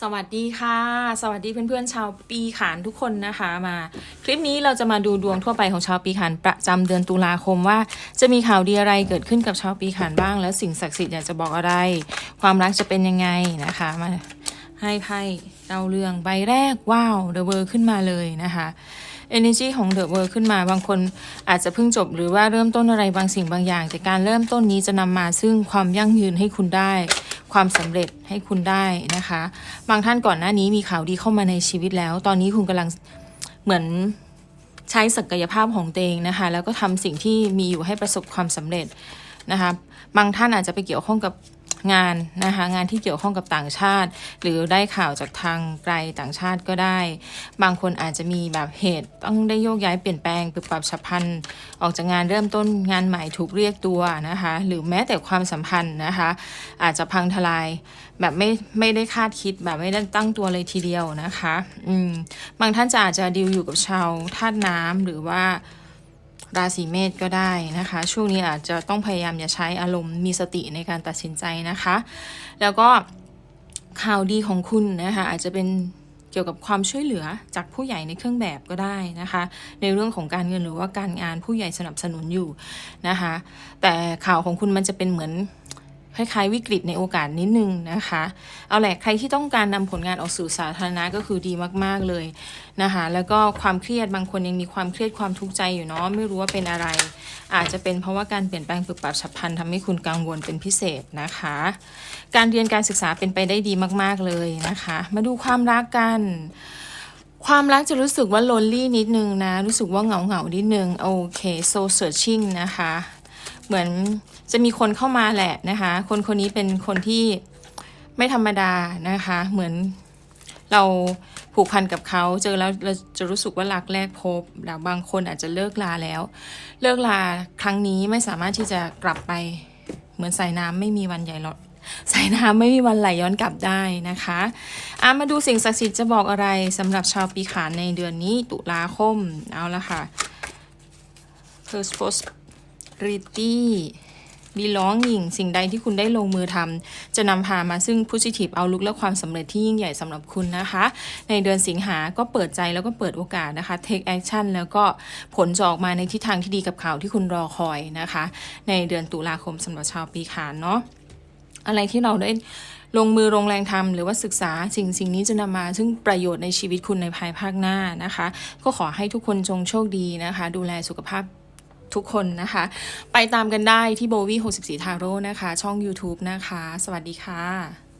สวัสดีค่ะ สวัสดีเพื่อนๆชาวปีขานทุกคนนะคะมา คลิปนี้เราจะมาดูดวงทั่วไปของชาวปีขานประจำเดือนตุลาคมว่า จะมีข่าวดีอะไรเกิดขึ้นกับชาวปีขานบ้าง แล้วสิ่งศักดิ์สิทธิ์อยากจะบอกอะไร ความรักจะเป็นยังไงนะคะมาให้ไพ่เล่าเรื่องใบแรกว้าวเดอะเวอร์ขึ้นมาเลยนะคะ energy ของ The World ขึ้นมาบางคนอาจจะเพิ่งจบหรือว่าเริ่มต้นอะไรบางสิ่งบางอย่าง แต่การเริ่มต้นนี้จะนำมาซึ่งความยั่งยืนให้คุณได้ ความสำเร็จให้คุณได้นะคะ บางท่านก่อนหน้านี้มีข่าวดีเข้ามาในชีวิตแล้ว ตอนนี้คุณกำลังเหมือนใช้ศักยภาพของตัวเองนะคะ แล้วก็ทำสิ่งที่มีอยู่ให้ประสบความสำเร็จนะคะ บางท่านอาจจะไปเกี่ยวข้องกับ งานนะคะงานที่เกี่ยวข้องกับต่างชาติ หรือได้ข่าวจากทางไกลต่างชาติก็ได้ บางคนอาจจะมีแบบเหตุต้องได้โยกย้ายเปลี่ยนแปลงปรับปรับฉับพลันออกจากงานเริ่มต้นงานใหม่ถูกเรียกตัวนะคะ หรือแม้แต่ความสัมพันธ์นะคะ อาจจะพังทลายแบบไม่ไม่ได้คาดคิดแบบไม่ได้ตั้งตัวเลยทีเดียวนะคะอืมบางท่านจะอาจจะดีลอยู่กับชาวธาตุน้ำหรือว่า ราศีเมษก็ได้นะคะ ช่วงนี้อาจจะต้องพยายามอย่าใช้อารมณ์มีสติในการตัดสินใจนะคะ แล้วก็ข่าวดีของคุณนะคะอาจจะเป็นเกี่ยวกับความช่วยเหลือจากผู้ใหญ่ในเครื่องแบบก็ได้นะคะ ในเรื่องของการเงินหรือว่าการงานผู้ใหญ่สนับสนุนอยู่นะคะ แต่ข่าวของคุณมันจะเป็นเหมือน คล้ายๆวิกฤตในโอกาสนิดนึงนะคะ เอาแหละใครที่ต้องการนำผลงานออกสู่สาธารณะก็คือดีมากๆเลยนะคะ แล้วก็ความเครียดบางคนยังมีความเครียดความทุกข์ใจอยู่เนาะไม่รู้ว่าเป็นอะไร อาจจะเป็นเพราะว่าการเปลี่ยนแปลงปรับปรับฉับพลันทำให้คุณกังวลเป็นพิเศษนะคะ การเรียนการศึกษาเป็นไปได้ดีมากๆเลยนะคะ มาดูความรักกันความรักจะรู้สึกว่า lonely นิดนึงนะ รู้สึกว่าเหงาเหงานิดนึง โอเค so searching นะคะ เหมือนจะมีคนเข้ามาแหละนะคะ คนคนนี้เป็นคนที่ไม่ธรรมดานะคะ เหมือนเราผูกพันกับเขาเจอแล้วเราจะรู้สึกว่ารักแรกพบแล้วบางคนอาจจะเลิกลาแล้ว เลิกลาครั้งนี้ไม่สามารถที่จะกลับไปเหมือนสายน้ำไม่มีวันใหญ่หรอกสายน้ำไม่มีวันไหลย้อนกลับได้นะคะอะมาดูสิ่งศักดิ์สิทธิ์จะบอกอะไรสำหรับชาวปีขานในเดือนนี้ตุลาคม เอาละค่ะ prosperity belonging สิ่งใดที่คุณได้ลงมือทำจะนำพามาซึ่ง positive outlook และความสำเร็จที่ยิ่งใหญ่สำหรับคุณนะคะ ในเดือนสิงหาก็เปิดใจแล้วก็เปิดโอกาสนะคะ take action แล้วก็ผลจะออกมาในทิศทางที่ดีกับข่าวที่คุณรอคอยนะคะ ในเดือนตุลาคมสำหรับชาวปีขานเนาะอะไรที่เราได้ลงมือลงแรงทำหรือว่าศึกษาสิ่งสิ่งนี้จะนำมา ซึ่งประโยชน์ในชีวิตคุณในภายภาคหน้านะคะ ก็ขอให้ทุกคนจงโชคดีนะคะ ดูแลสุขภาพ ทุกคนนะคะ ไปตามกันได้ที่โบวี่64ทาโร่นะคะ ช่อง YouTube นะคะ สวัสดีค่ะ